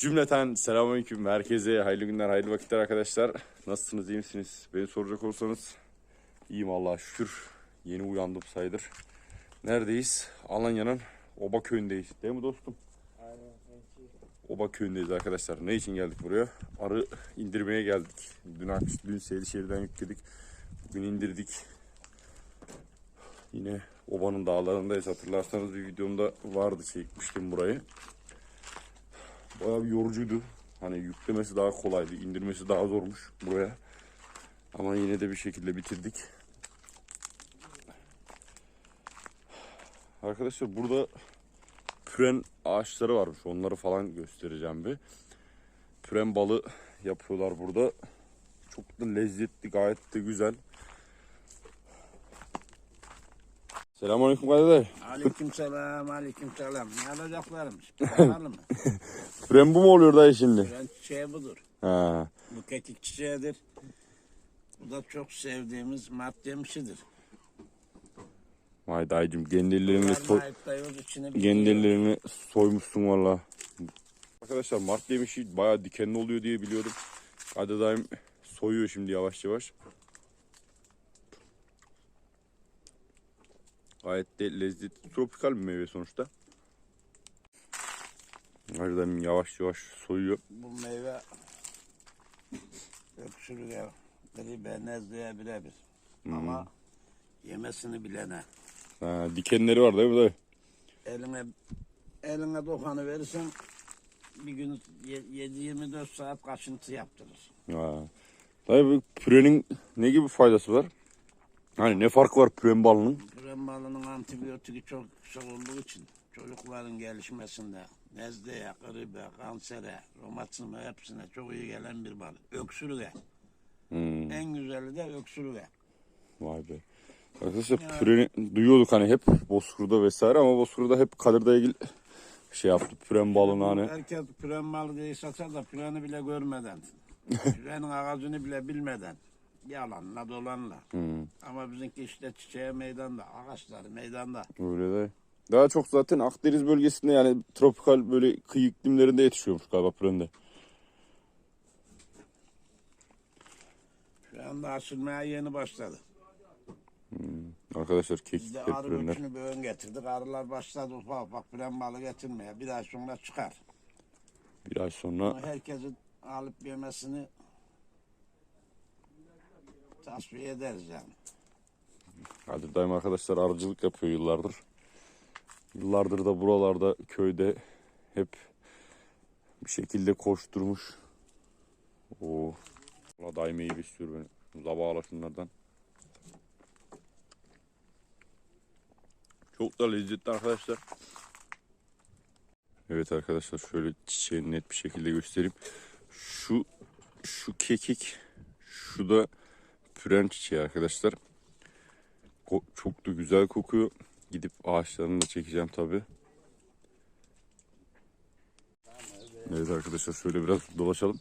Cümleten selamünaleyküm. Herkese hayırlı günler, hayırlı vakitler arkadaşlar. Nasılsınız, iyi misiniz? Beni soracak olursanız iyiyim Allah'a şükür. Yeni uyandım sayılır. Neredeyiz? Alanya'nın Oba köyündeyiz. Değil mi dostum? Oba köyündeyiz arkadaşlar. Ne için geldik buraya? Arı indirmeye geldik. Dün akşam, dün Seydişehir'den yükledik. Bugün indirdik. Yine Oba'nın dağlarındayız. Hatırlarsanız bir videomda vardı çekmiştim burayı. Bayağı bir yorucuydu. Hani yüklemesi daha kolaydı, indirmesi daha zormuş buraya. Ama yine de bir şekilde bitirdik. Arkadaşlar burada püren ağaçları varmış. Onları falan göstereceğim bir. Püren balı yapıyorlar burada. Çok da lezzetli, gayet de güzel. Selamünaleyküm kardeş. Aleyküm selam, aleyküm selam. Ne alacaklarmış? Pahalı mı? Püren bu mu oluyor dayı şimdi? Ben çiçeği budur. Ha. Bu kekik çiçeğidir. Bu da çok sevdiğimiz maddemişidir. Vay dayıcım gendirlerimi soy... Gendirlerini soymuşsun valla. Arkadaşlar Mart yemişi bayağı dikenli oluyor diye biliyordum. Hadi daim soyuyor şimdi yavaş yavaş. Gayet de lezzetli tropikal bir meyve sonuçta. Daim yavaş yavaş soyuyor. Bu meyve öksürüğe, gribe, nezleye birebir. Ama yemesini bilene. Ha, dikenleri var değil mi dayı? Eline eline dokanı verirsen bir gün 7-24 saat kaşıntı yaptırır. Ha. Bu pürenin ne gibi faydası var? Hani ne fark var püren balının? Püren balının antibiyotiği çok yüksek olduğu için çocukların gelişmesinde nezleye, gribe, kansere, romatizma hepsine çok iyi gelen bir bal. Öksürüğe. Hmm, En güzeli de öksürüğe. vay be. Arkadaşlar püreni duyuyorduk hani hep Bozkır'da vesaire ama Bozkır'da hep Kadir'de ilgili şey yaptı. Püren balını hani. Herkes püren balı diye satar da püreni bile görmeden. pürenin ağacını bile bilmeden. Yalanla dolanla. Hmm, Ama bizimki işte çiçeği meydanda, ağaçları meydanda. öyle de. Daha çok zaten Akdeniz bölgesinde yani tropikal böyle kıyı iklimlerinde yetişiyormuş galiba pürende. Şu anda açılmaya yeni başladı. Arkadaşlar Biz de arı göçünü bir ön getirdik. Arılar başladı ufak ufak püren balı getirmeye. Bir ay sonra çıkar. Bir ay sonra Ama herkesin alıp yemesini tasfiye ederiz yani. Kadir Daim arkadaşlar arıcılık yapıyor yıllardır. Yıllardır da buralarda köyde hep bir şekilde koşturmuş. Oo. Valla daim iyi besliyor beni. Zabağla şunlardan. Çok da lezzetli arkadaşlar. Evet arkadaşlar şöyle çiçeğini net bir şekilde göstereyim. Şu şu kekik, şu da püren çiçeği arkadaşlar. Çok da güzel kokuyor. Gidip ağaçlarını da çekeceğim tabi. Evet arkadaşlar şöyle biraz dolaşalım.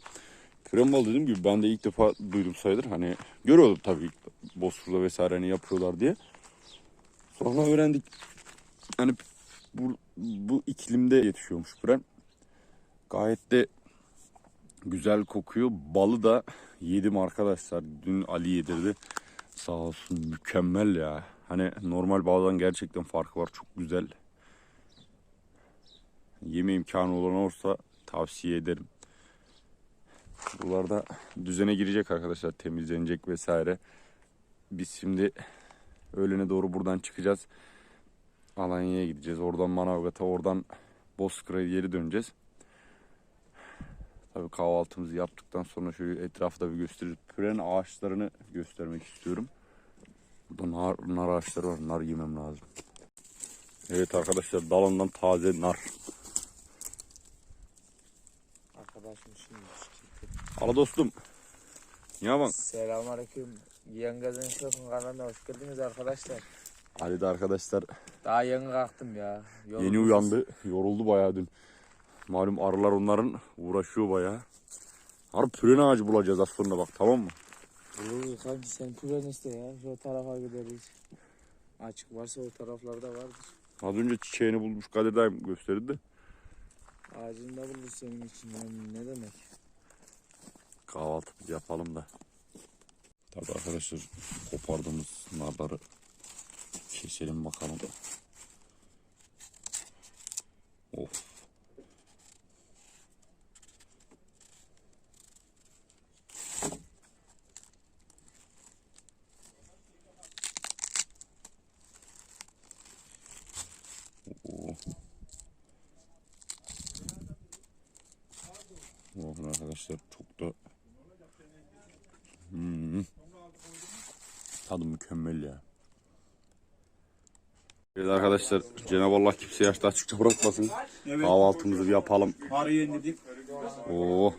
Püren bal dediğim gibi ben de ilk defa duydum sayılır. Hani görüyordum tabii Bozkır'da vesaire hani yapıyorlar diye. Sonra öğrendik. Hani bu, bu iklimde yetişiyormuş püren. Gayet de güzel kokuyor. Balı da yedim arkadaşlar. Dün Ali yedirdi. Sağ olsun mükemmel ya. Hani normal baldan gerçekten farkı var. Çok güzel. Yeme imkanı olan olursa tavsiye ederim. Buralarda düzene girecek arkadaşlar. Temizlenecek vesaire. Biz şimdi öğlene doğru buradan çıkacağız. Alanya'ya gideceğiz. Oradan Manavgat'a, oradan Bozkır'a geri döneceğiz. Tabii kahvaltımızı yaptıktan sonra şöyle etrafta bir gösterip püren ağaçlarını göstermek istiyorum. Burada nar, nar ağaçları var. Nar yemem lazım. Evet arkadaşlar dalından taze nar. Arkadaşım şimdi Ala dostum. Ya bak. Selamünaleyküm. Yengezin Şok'un kanalına hoş geldiniz arkadaşlar. Ali de arkadaşlar Daha yeni kalktım ya. Yolum yeni uyandı. Yoruldu bayağı dün. Malum arılar onların uğraşıyor bayağı. Harbi püren ağacı bulacağız az sonra bak tamam mı? Oo, kanki sen püren iste ya. Şu tarafa gideriz. Açık varsa o taraflarda vardır. Az önce çiçeğini bulmuş Kadir dayım gösterdi. Ağacında bulur senin için yani ne demek? Kahvaltımızı yapalım da. Tabii arkadaşlar kopardığımız narları keselim bakalım. Of. Oo. Bakın arkadaşlar çok da Hmm. Tadı mükemmel ya. Evet arkadaşlar Cenab-ı Allah kimseyi yaşta açıkça bırakmasın. Kahvaltımızı bir yapalım. Oo.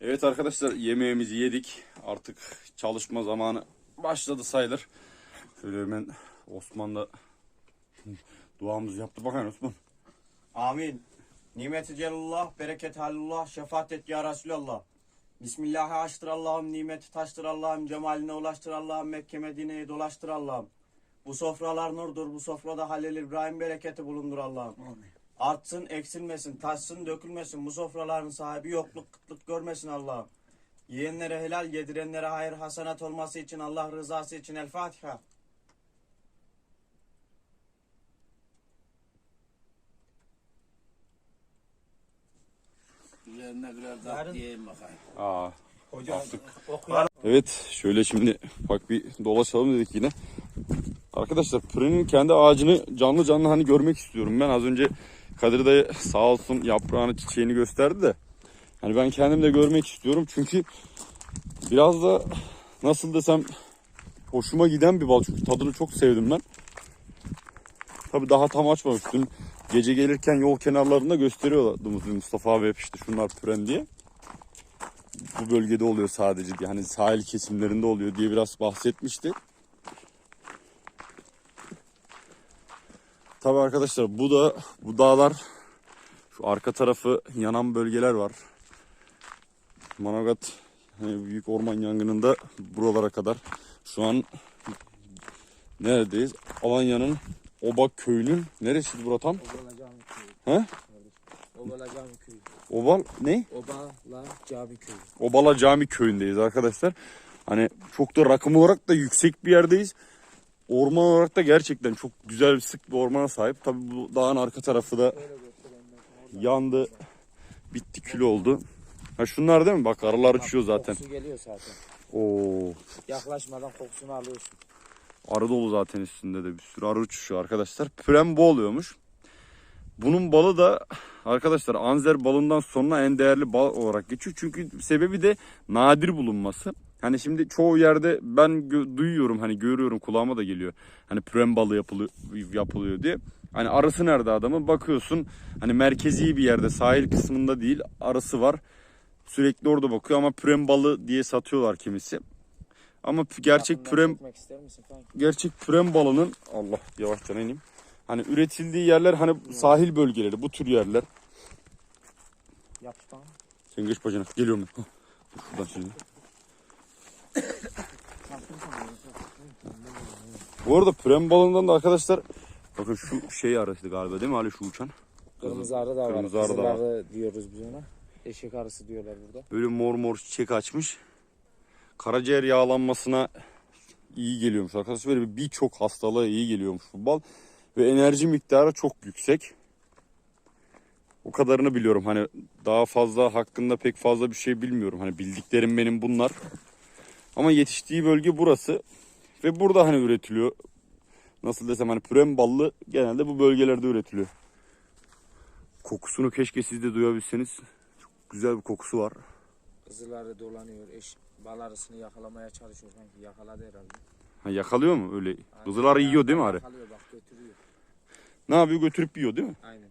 Evet arkadaşlar yemeğimizi yedik. Artık çalışma zamanı başladı sayılır. Şöyle hemen Osman da duamızı yaptı. Bakın Osman. Amin. Nimeti celullah, bereket halullah, şefaat et ya Resulallah. Bismillahı açtır Allah'ım, nimeti taştır Allah'ım, cemaline ulaştır Allah'ım, Mekke Medine'yi dolaştır Allah'ım. Bu sofralar nurdur, bu sofrada Halil İbrahim bereketi bulundur Allah'ım. Artsın, eksilmesin, taşsın, dökülmesin, bu sofraların sahibi yokluk, kıtlık görmesin Allah'ım. Yiyenlere helal, yedirenlere hayır, hasenat olması için, Allah rızası için El Fatiha. Üzerine birer tatlı yiyeyim bakayım. Aa, yaptık. Evet şöyle şimdi bak bir dolaşalım dedik yine. Arkadaşlar pürenin kendi ağacını canlı canlı hani görmek istiyorum. Ben az önce Kadir dayı sağ olsun yaprağını çiçeğini gösterdi de. Hani ben kendim de görmek istiyorum çünkü biraz da nasıl desem hoşuma giden bir bal çünkü tadını çok sevdim ben. Tabi daha tam açmamıştım. Gece gelirken yol kenarlarında gösteriyorlardı Mustafa abi hep işte şunlar püren diye bu bölgede oluyor sadece diye hani sahil kesimlerinde oluyor diye biraz bahsetmişti. Tabi arkadaşlar bu da bu dağlar şu arka tarafı yanan bölgeler var. Manavgat hani büyük orman yangınında buralara kadar şu an neredeyiz? Alanya'nın Obak köyünün neresiydi bura tam? Obala Cami Köyü. He? Obala Cami Köyü. Obal ne? Obala Cami Köyü. Obala Cami köyündeyiz arkadaşlar. Hani çok da rakım olarak da yüksek bir yerdeyiz. Orman olarak da gerçekten çok güzel bir sık bir ormana sahip. Tabii bu dağın arka tarafı da yandı. Bitti kül oldu. Ha şunlar değil mi? Bak arılar uçuyor zaten. Kokusu geliyor zaten. Oo. Yaklaşmadan kokusunu alıyorsun. Arı dolu zaten üstünde de bir sürü arı uçuşuyor arkadaşlar. Püren bu oluyormuş. Bunun balı da arkadaşlar anzer balından sonra en değerli bal olarak geçiyor. Çünkü sebebi de nadir bulunması. Hani şimdi çoğu yerde ben duyuyorum hani görüyorum kulağıma da geliyor. Hani püren balı yapılıyor, yapılıyor diye. Hani arısı nerede adamın bakıyorsun hani merkezi bir yerde sahil kısmında değil arısı var. Sürekli orada bakıyor ama püren balı diye satıyorlar kimisi. Ama gerçek kanka? gerçek püren balının Allah yavaşça ineyim. Hani üretildiği yerler hani sahil bölgeleri bu tür yerler. Yap tamam. Sen geç bacana. Hah, Dur şuradan şimdi. Bu arada püren balından da arkadaşlar bakın şu şey arası galiba değil mi Ali şu uçan? Kırmızı arı da var. Kırmızı arı da var. Diyoruz biz ona. Eşek arısı diyorlar burada. Böyle mor mor çiçek açmış. Karaciğer yağlanmasına iyi geliyormuş arkadaşlar. Böyle birçok hastalığa iyi geliyormuş bu bal. Ve enerji miktarı çok yüksek. O kadarını biliyorum. Hani daha fazla hakkında pek fazla bir şey bilmiyorum. Hani bildiklerim benim bunlar. Ama yetiştiği bölge burası. Ve burada hani üretiliyor. Nasıl desem hani püren ballı genelde bu bölgelerde üretiliyor. Kokusunu keşke siz de duyabilseniz. Çok güzel bir kokusu var. Kızıl arı dolanıyor. Eş, bal arısını yakalamaya çalışıyor sanki. Yakaladı herhalde. Ha, yakalıyor mu öyle? Kızıları yiyor değil mi arı? Yakalıyor bak götürüyor. Ne yapıyor götürüp yiyor değil mi? Aynen.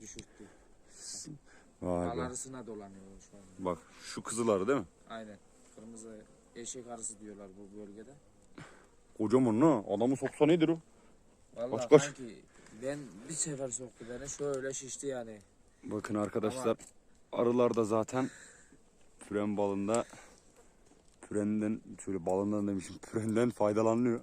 Düşürttü. Vay Bal be. arısına dolanıyor şu an. Bak şu kızıları değil mi? Aynen. Kırmızı eşek arısı diyorlar bu bölgede. Kocaman ne? Adamı soksa nedir o? Vallahi Kaç kaç? ben bir sefer soktu beni şöyle şişti yani. Bakın arkadaşlar arılar da zaten püren balında pürenden şöyle balından demişim pürenden faydalanıyor.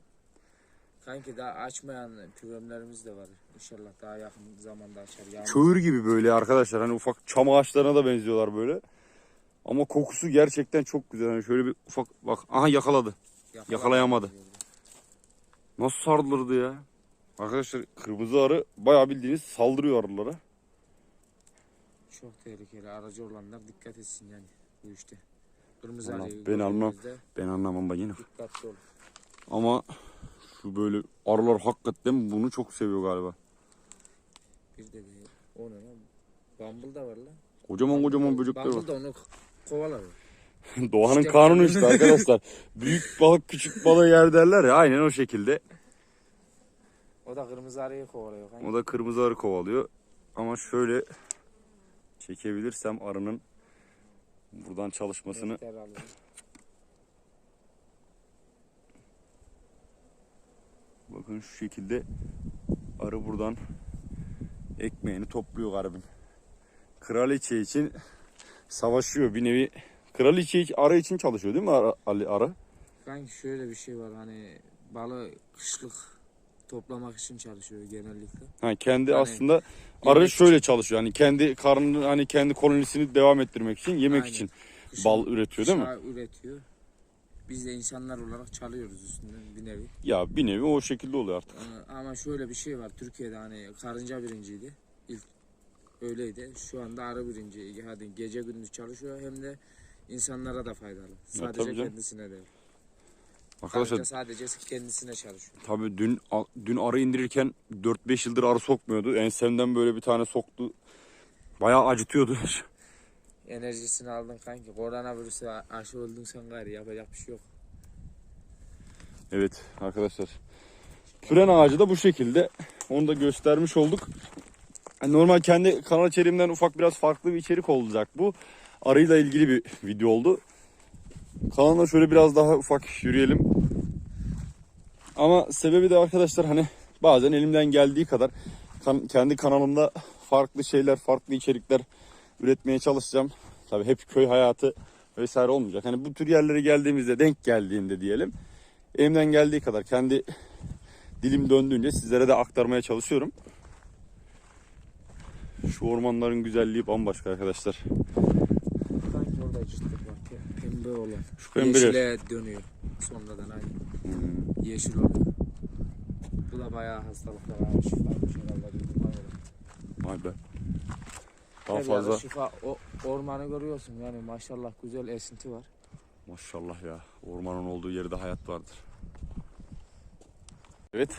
Kanki daha açmayan püremlerimiz de var. İnşallah daha yakın zamanda açar. Yağmur Köğür gibi böyle arkadaşlar. Hani ufak çam ağaçlarına da benziyorlar böyle. Ama kokusu gerçekten çok güzel. Hani şöyle bir ufak bak. Aha yakaladı. yakalayamadı. yakalayamadı. Nasıl sardırdı ya? Arkadaşlar kırmızı arı bayağı bildiğiniz saldırıyor arılara. Çok tehlikeli. Aracı olanlar dikkat etsin yani bu işte. Kırmızı arıyı ben almam. gördüğünüzde Ben anlamam yine. Dikkatli olun. Ama şu böyle arılar hakikaten bunu çok seviyor galiba. Bir de değil. O ne lan? Bumble da var lan. Kocaman kocaman böcekler var. Bumble da onu kovalar. Doğanın İşte- kanunu işte arkadaşlar. Büyük balık küçük balığı yer derler ya aynen o şekilde. O da kırmızı arıyı kovalıyor. Kanki. O da kırmızı arı kovalıyor. Ama şöyle çekebilirsem arının buradan çalışmasını bakın şu şekilde arı buradan ekmeğini topluyor garibim. Kraliçe için savaşıyor bir nevi. Kraliçe için- arı için çalışıyor değil mi arı? Arı? Kanki şöyle bir şey var hani balı kışlık toplamak için çalışıyor genellikle. Ha, kendi Yani aslında arı şöyle çalışıyor. Hani kendi karnını hani kendi kolonisini devam ettirmek için, yemek Aynen. için Kışın bal üretiyor değil mi? kışa üretiyor. Biz de insanlar olarak çalıyoruz üstünden bir nevi. Ya bir nevi o şekilde oluyor artık. Ee, Ama şöyle bir şey var Türkiye'de hani karınca birinciydi. İlk öyleydi. Şu anda arı birinci. Hadi gece gündüz çalışıyor hem de insanlara da faydalı. Sadece kendisine değil. Arkadaşlar sadece kendisine çalışıyor. tabii dün dün arı indirirken 4-5 yıldır arı sokmuyordu. Ensemden böyle bir tane soktu. Bayağı acıtıyordu. Enerjisini aldın kanki. Koronavirüse aşı oldun sen gayrı yapacak bir şey yok. Evet arkadaşlar. Fren ağacı da bu şekilde. Onu da göstermiş olduk. Yani Normal kendi kanal içeriğimden ufak biraz farklı bir içerik olacak bu. Arıyla ilgili bir video oldu. Kanalda şöyle biraz daha ufak yürüyelim. Ama sebebi de arkadaşlar hani bazen elimden geldiği kadar kan- kendi kanalımda farklı şeyler, farklı içerikler üretmeye çalışacağım. Tabii hep köy hayatı vesaire olmayacak. Hani bu tür yerlere geldiğimizde denk geldiğinde diyelim elimden geldiği kadar kendi dilim döndüğünce sizlere de aktarmaya çalışıyorum. Şu ormanların güzelliği bambaşka arkadaşlar. Orada cırtlık var. Pe- Pembe olan. Şu pembeler. Yeşile dönüyor. Sonradan aynı. Hmm, Yeşil oluyor. Bu da bayağı hastalıklar abi. Şifaymış herhalde. Vay be. Daha Her fazla. şifa. O ormanı görüyorsun yani maşallah güzel esinti var. Maşallah ya. Ormanın olduğu yerde hayat vardır. Evet.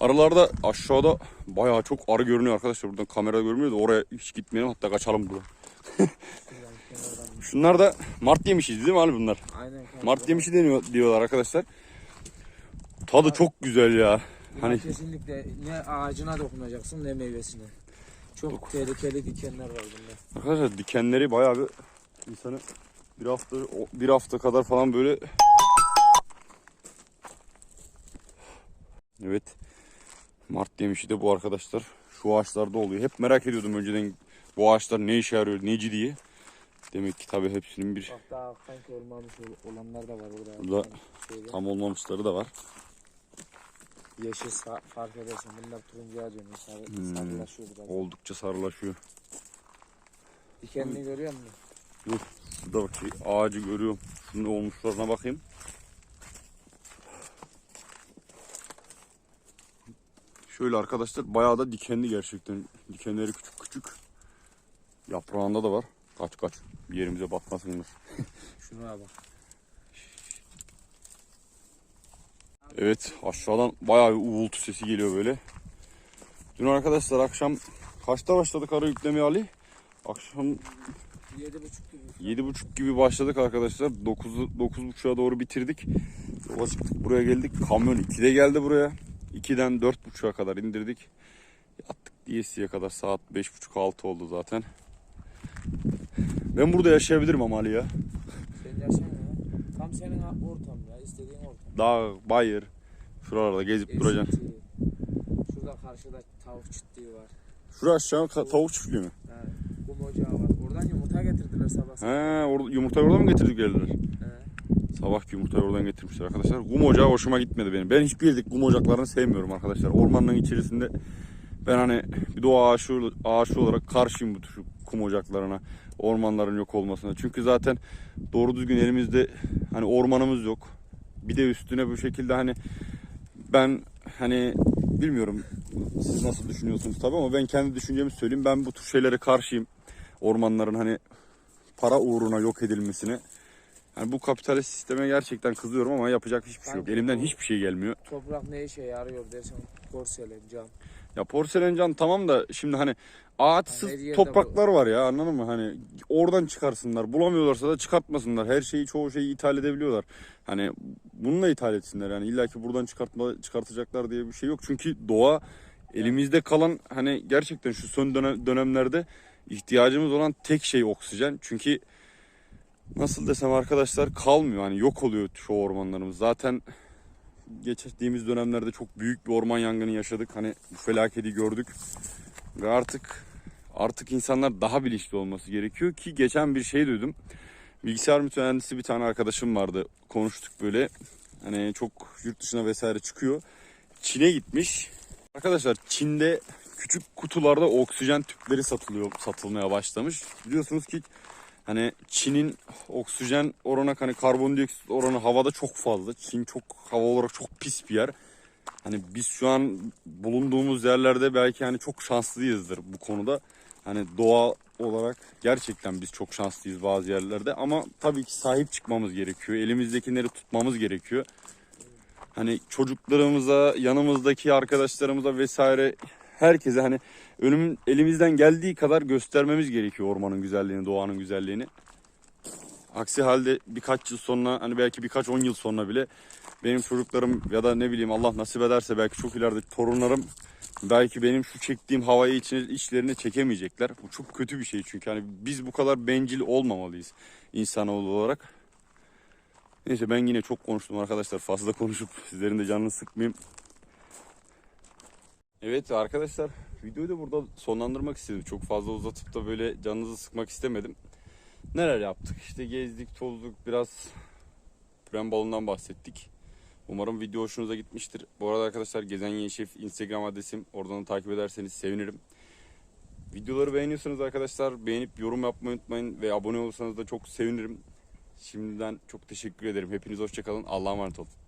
Arılarda aşağıda bayağı çok arı görünüyor arkadaşlar. Buradan kamera görmüyor da oraya hiç gitmeyelim. Hatta kaçalım buradan. Şunlar da mart yemişiz değil mi abi bunlar? Aynen kanki. Mart yemişi deniyor diyorlar arkadaşlar. Tadı çok güzel ya. Hani kesinlikle ne ağacına dokunacaksın ne meyvesine. Çok tehlikeli dikenler var bunda. arkadaşlar dikenleri bayağı bir insanı bir hafta bir hafta kadar falan böyle Evet. Mart yemişi de bu arkadaşlar. Şu ağaçlarda oluyor. Hep merak ediyordum önceden bu ağaçlar ne işe yarıyor, neci diye. Demek ki tabii hepsinin bir Bak daha kanki olmamış ol- olanlar da var orada. Burada Şeyde. tam olmamışları da var. Yeşil sa- fark edersin. Bunlar turuncuya dönüyor. Sarı, Hmm. sarılaşıyor biraz. Oldukça sarılaşıyor. Dikenini görüyor musun? Burada bak şey, ağacı görüyorum. Şunun olmuşlarına bakayım. Şöyle arkadaşlar bayağı da dikenli gerçekten. Dikenleri küçük küçük. Yaprağında da var. Kaç kaç. Bir yerimize batmasınlar. Şuna bak. Evet aşağıdan bayağı bir uğultu sesi geliyor böyle. Dün arkadaşlar akşam kaçta başladık arı yüklemeye Ali? Akşam Yedi buçuk gibi. Yedi buçuk gibi başladık arkadaşlar. Dokuzu, dokuz buçuğa doğru bitirdik. Yola çıktık buraya geldik. Kamyon 2'de geldi buraya. 2'den dört buçuğa kadar indirdik. Yattık DSC'ye kadar saat beş buçuk altı oldu zaten. Ben burada yaşayabilirim ama Ali ya. Sen yaşan ya. Tam senin ortam ya. istediğin ortam. Dağ, bayır. Şuralarda gezip duracaksın. Esinti. Şurada karşıda tavuk çiftliği var. Şurası aşağı tavuk çiftliği mi? Ha, kum ocağı var. Oradan yumurta getirdiler sabah. He, orada, yumurtayı orada mı getirdik geldiler? He. Sabahki yumurtayı oradan getirmişler arkadaşlar. Kum ocağı hoşuma gitmedi benim. Ben hiçbir yerdeki kum ocaklarını sevmiyorum arkadaşlar. Ormanın içerisinde ben hani bir doğa aşığı, aşığı olarak karşıyım bu tür kum ocaklarına. Ormanların yok olmasına. Çünkü zaten doğru düzgün elimizde hani ormanımız yok. Bir de üstüne bu şekilde hani ben hani bilmiyorum siz nasıl düşünüyorsunuz tabii ama ben kendi düşüncemi söyleyeyim. Ben bu tür şeylere karşıyım. Ormanların hani para uğruna yok edilmesine. Yani bu kapitalist sisteme gerçekten kızıyorum ama yapacak hiçbir şey yok. Elimden bu- hiçbir şey gelmiyor. Toprak ne işe yarıyor dersen porselen, cam. Ya porselen can tamam da şimdi hani ağaçsız Her yerde topraklar var ya anladın mı? Hani oradan çıkarsınlar. Bulamıyorlarsa da çıkartmasınlar. Her şeyi çoğu şeyi ithal edebiliyorlar. Hani bununla ithal etsinler yani illa ki buradan çıkartma çıkartacaklar diye bir şey yok. Çünkü doğa elimizde kalan hani gerçekten şu son dönem, dönemlerde ihtiyacımız olan tek şey oksijen. Çünkü nasıl desem arkadaşlar kalmıyor. Hani yok oluyor şu ormanlarımız. Zaten geçtiğimiz dönemlerde çok büyük bir orman yangını yaşadık. Hani bu felaketi gördük. Ve artık artık insanlar daha bilinçli olması gerekiyor ki geçen bir şey duydum. Bilgisayar mühendisi bir tane arkadaşım vardı. Konuştuk böyle. Hani çok yurt dışına vesaire çıkıyor. Çin'e gitmiş. Arkadaşlar Çin'de küçük kutularda oksijen tüpleri satılıyor, satılmaya başlamış. Biliyorsunuz ki hani Çin'in oksijen oranı hani karbondioksit oranı havada çok fazla. Çin çok hava olarak çok pis bir yer. Hani biz şu an bulunduğumuz yerlerde belki hani çok şanslıyızdır bu konuda. Hani doğa olarak gerçekten biz çok şanslıyız bazı yerlerde ama tabii ki sahip çıkmamız gerekiyor. Elimizdekileri tutmamız gerekiyor. Hani çocuklarımıza, yanımızdaki arkadaşlarımıza vesaire herkese hani önümün elimizden geldiği kadar göstermemiz gerekiyor ormanın güzelliğini, doğanın güzelliğini. Aksi halde birkaç yıl sonra hani belki birkaç on yıl sonra bile benim çocuklarım ya da ne bileyim Allah nasip ederse belki çok ileride torunlarım belki benim şu çektiğim havayı içine, içlerine çekemeyecekler. Bu çok kötü bir şey çünkü hani biz bu kadar bencil olmamalıyız insanoğlu olarak. Neyse ben yine çok konuştum arkadaşlar. Fazla konuşup sizlerin de canını sıkmayayım. Evet arkadaşlar videoyu da burada sonlandırmak istedim. Çok fazla uzatıp da böyle canınızı sıkmak istemedim. Neler yaptık? İşte gezdik, tozduk, biraz Pren balondan bahsettik. Umarım video hoşunuza gitmiştir. Bu arada arkadaşlar Gezen Yeni Instagram adresim. Oradan da takip ederseniz sevinirim. Videoları beğeniyorsanız arkadaşlar beğenip yorum yapmayı unutmayın. Ve abone olursanız da çok sevinirim. Şimdiden çok teşekkür ederim. Hepiniz hoşçakalın. Allah'a emanet olun.